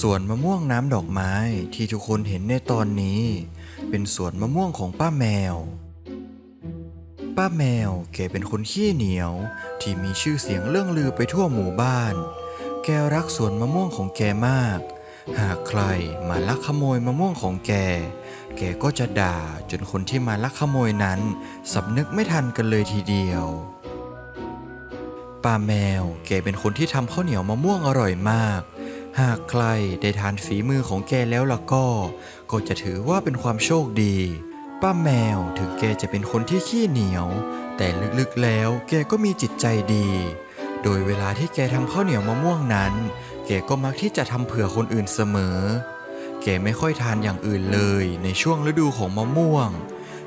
สวนมะม่วงน้ำดอกไม้ที่ทุกคนเห็นในตอนนี้ เป็นสวนมะม่วงของป้าแมว ป้าแมวแกเป็นคนขี้เหนียว ที่มีชื่อเสียงเรื่องลือไปทั่วหมู่บ้าน แกรักสวนมะม่วงของแกมาก หากใครมาลักขโมยมะม่วงของแก แกก็จะด่าจนคนที่มาลักขโมยนั้นสำนึกไม่ทันกันเลยทีเดียวป้าแมวแกเป็นคนที่ทำข้าวเหนียวมะม่วงอร่อยมาก หากใครได้ทานฝีมือของแกแล้วล่ะก็ ก็จะถือว่าเป็นความโชคดี ป้าแมวถึงแกจะเป็นคนที่ขี้เหนียว แต่ลึกๆแล้วแกก็มีจิตใจดี โดยเวลาที่แกทำข้าวเหนียวมะม่วงนั้น แกก็มักที่จะทำเผื่อคนอื่นเสมอ แกไม่ค่อยทานอย่างอื่นเลยในช่วงฤดูของมะม่วง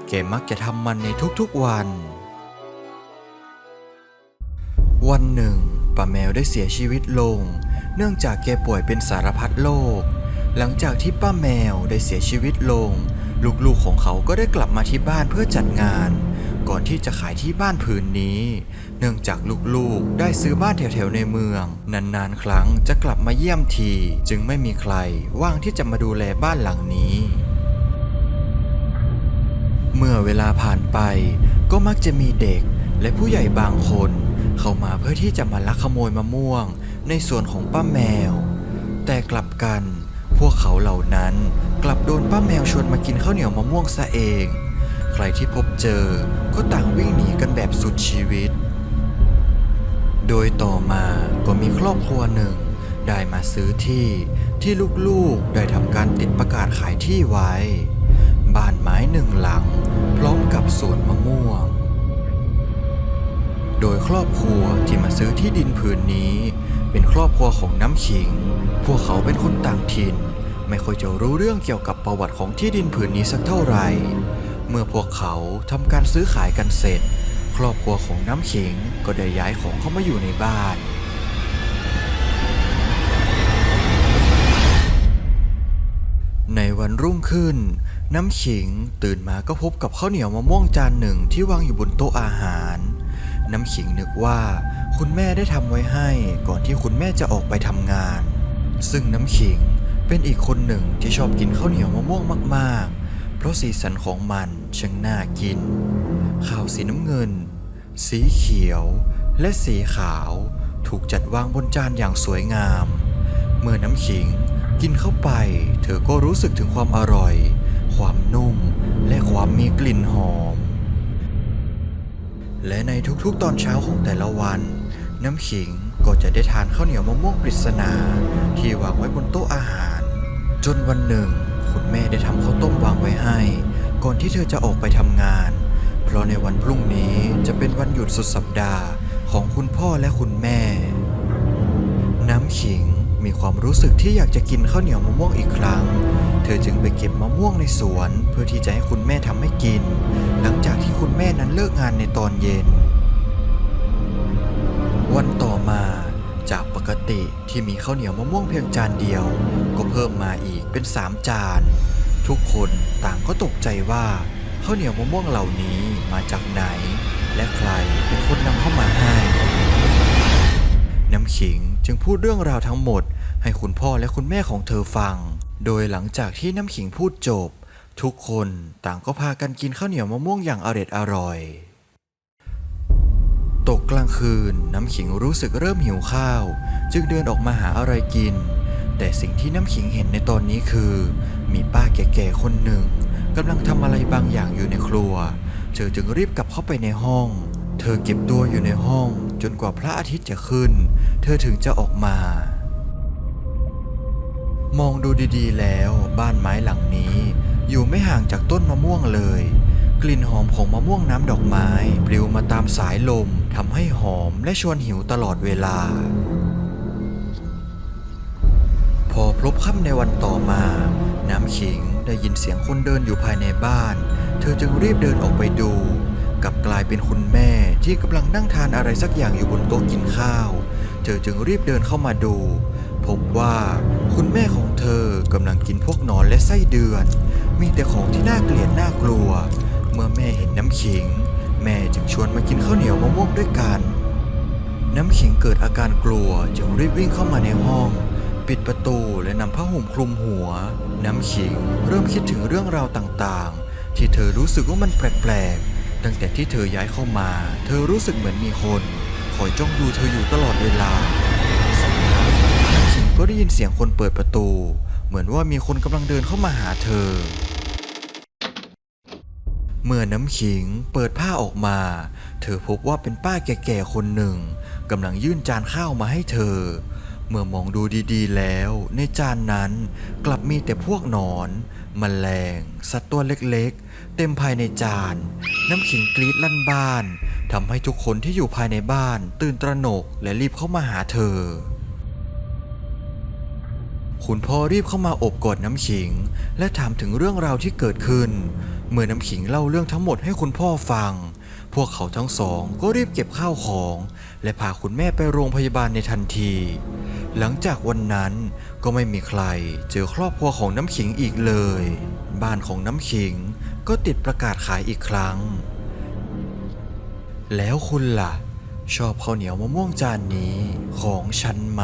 แกมักจะทำมันในทุกๆวัน วันหนึ่งป้าแมวได้เสียชีวิตลง เนื่องจากแกป่วยเป็นสารพัดโรค หลังจากที่ป้าแมวได้เสียชีวิตลง ลูกๆของเขาก็ได้กลับมาที่บ้านเพื่อจัดงาน ก่อนที่จะขายที่บ้านผืนนี้ เนื่องจากลูกๆได้ซื้อบ้านแถวๆในเมือง นานๆครั้งจะกลับมาเยี่ยมที จึงไม่มีใครว่างที่จะมาดูแลบ้านหลังนี้ เมื่อเวลาผ่านไปก็มักจะมีเด็กและผู้ใหญ่บางคน เข้ามาเพื่อที่จะมาลักขโมยมะม่วง ในส่วนของป้าแมว แต่กลับกัน พวกเขาเหล่านั้นกลับโดนป้าแมวชวนมากินข้าวเหนียวมะม่วงซะเอง ใครที่พบเจอก็ต่างวิ่งหนีกันแบบสุดชีวิต โดยต่อมาก็มีครอบครัวหนึ่ง ได้มาซื้อที่ที่ลูกๆได้ทำการติดประกาศขายที่ไว้ บ้านไม้หนึ่งหลัง ครอบครัวที่มาซื้อที่ดินผืนนี้ เป็นครอบครัวของน้ำขิง พวกเขาเป็นคนต่างถิ่น ไม่ค่อยจะรู้เรื่องเกี่ยวกับประวัติของที่ดินผืนนี้สักเท่าไหร่ เมื่อพวกเขาทำการซื้อขายกันเสร็จ ครอบครัวของน้ำขิงก็ได้ย้ายของเข้ามาอยู่ในบ้านในวันรุ่งขึ้น น้ำขิงตื่นมาก็พบกับข้าวเหนียวมะม่วงจานหนึ่งที่วางอยู่บนโต๊ะอาหาร น้ำขิงนึกว่าคุณแม่ได้ทำไว้ให้ก่อนที่คุณแม่จะออกไปทำงาน ซึ่งน้ำขิงเป็นอีกคนหนึ่งที่ชอบกินข้าวเหนียวมะม่วงมากๆ เพราะสีสันของมันช่างน่ากินข้าวสีน้ำเงิน สีเขียว และสีขาวถูกจัดวางบนจานอย่างสวยงาม เมื่อน้ำขิงกินเข้าไป เธอก็รู้สึกถึงความอร่อย ความนุ่ม และความมีกลิ่นหอม และในทุกๆตอนเช้าของแต่ละวัน น้ำขิงก็จะได้ทานข้าวเหนียวมะม่วงปริศนา ที่วางไว้บนโต๊ะอาหาร จนวันหนึ่ง คุณแม่ได้ทำข้าวต้มวางไว้ให้ ก่อนที่เธอจะออกไปทำงาน เพราะในวันพรุ่งนี้จะเป็นวันหยุดสุดสัปดาห์ของคุณพ่อและคุณแม่ น้ำขิง มีความรู้สึกที่อยากจะกินข้าวเหนียวมะม่วงอีกครั้ง เธอจึงไปเก็บมะม่วงในสวน เพื่อที่จะให้คุณแม่ทำให้กิน หลังจากที่คุณแม่นั้นเลิกงานในตอนเย็น วันต่อมาจากปกติที่มีข้าวเหนียวมะม่วงเพียงจานเดียว ก็เพิ่มมาอีกเป็นสามจาน ทุกคนต่างก็ตกใจว่าข้าวเหนียวมะม่วงเหล่านี้มาจากไหน และใครเป็นคนนำเข้ามาให้ น้ำขิงจึงพูดเรื่องราวทั้งหมด ให้คุณพ่อและคุณแม่ของเธอฟัง โดยหลังจากที่น้ำขิงพูดจบ ทุกคนต่างก็พากันกินข้าวเหนียวมะม่วงอย่างอร็ดอร่อย ตกกลางคืนน้ำขิงรู้สึกเริ่มหิวข้าว จึงเดินออกมาหาอะไรกิน แต่สิ่งที่น้ำขิงเห็นในตอนนี้คือ มีป้าแก่ๆคนหนึ่งกำลังทำอะไรบางอย่างอยู่ในครัว เธอจึงรีบกลับเข้าไปในห้อง เธอเก็บตัวอยู่ในห้อง จนกว่าพระอาทิตย์จะขึ้น เธอถึงจะออกมา มองดูดีๆ แล้วบ้านไม้หลังนี้ อยู่ไม่ห่างจากต้นมะม่วงเลย กลิ่นหอมของมะม่วงน้ำดอกไม้ปลิวมาตามสายลมทำให้หอมและชวนหิวตลอดเวลา พอพลบค่ำในวันต่อมา น้ำขิงได้ยินเสียงคนเดินอยู่ภายในบ้าน เธอจึงรีบเดินออกไปดูกลับกลายเป็นคุณแม่ที่กำลังนั่งทานอะไรสักอย่างอยู่บนโต๊ะกินข้าว เธอจึงรีบเดินเข้ามาดู พบว่าคุณแม่ของ ธอกำลังกินพวกหนอนและไส้เดือน มีแต่ของที่น่าเกลียดน่ากลัว เมื่อแม่เห็นน้ำขิง แม่จึงชวนมากินข้าวเหนียวมะม่วงด้วยกัน น้ำขิงเกิดอาการกลัวจึงรีบวิ่งเข้ามาในห้อง ปิดประตูและนำผ้าห่มคลุมหัว น้ำขิงเริ่มคิดถึงเรื่องราวต่างๆ ที่เธอรู้สึกว่ามันแปลกๆ ตั้งแต่ที่เธอย้ายเข้ามา เธอรู้สึกเหมือนมีคนคอยจ้องดูเธออยู่ตลอดเวลา ได้ยินเสียงคนเปิดประตู เหมือนว่ามีคนกำลังเดินเข้ามาหาเธอ เมื่อน้ำขิงเปิดผ้าออกมา เธอพบว่าเป็นป้าแก่ๆคนหนึ่งกำลังยื่นจานข้าวมาให้เธอ เมื่อมองดูดีๆแล้ว ในจานนั้นกลับมีแต่พวกหนอนแมลง สัตว์ตัวเล็กๆ เต็มภายในจาน น้ำขิงกรีดลั่นบ้านทำให้ทุกคนที่อยู่ภายในบ้าน ตื่นตระหนกและรีบเข้ามาหาเธอ คุณพ่อรีบเข้ามาอบกอดน้ำขิง และถามถึงเรื่องราวที่เกิดขึ้น เมื่อน้ำขิงเล่าเรื่องทั้งหมดให้คุณพ่อฟัง พวกเขาทั้งสองก็รีบเก็บข้าวของ และพาคุณแม่ไปโรงพยาบาลในทันที หลังจากวันนั้นก็ไม่มีใครเจอครอบครัวของน้ำขิงอีกเลย บ้านของน้ำขิงก็ติดประกาศขายอีกครั้ง แล้วคุณล่ะ ชอบข้าวเหนียวมะม่วงจานนี้ของฉันไหม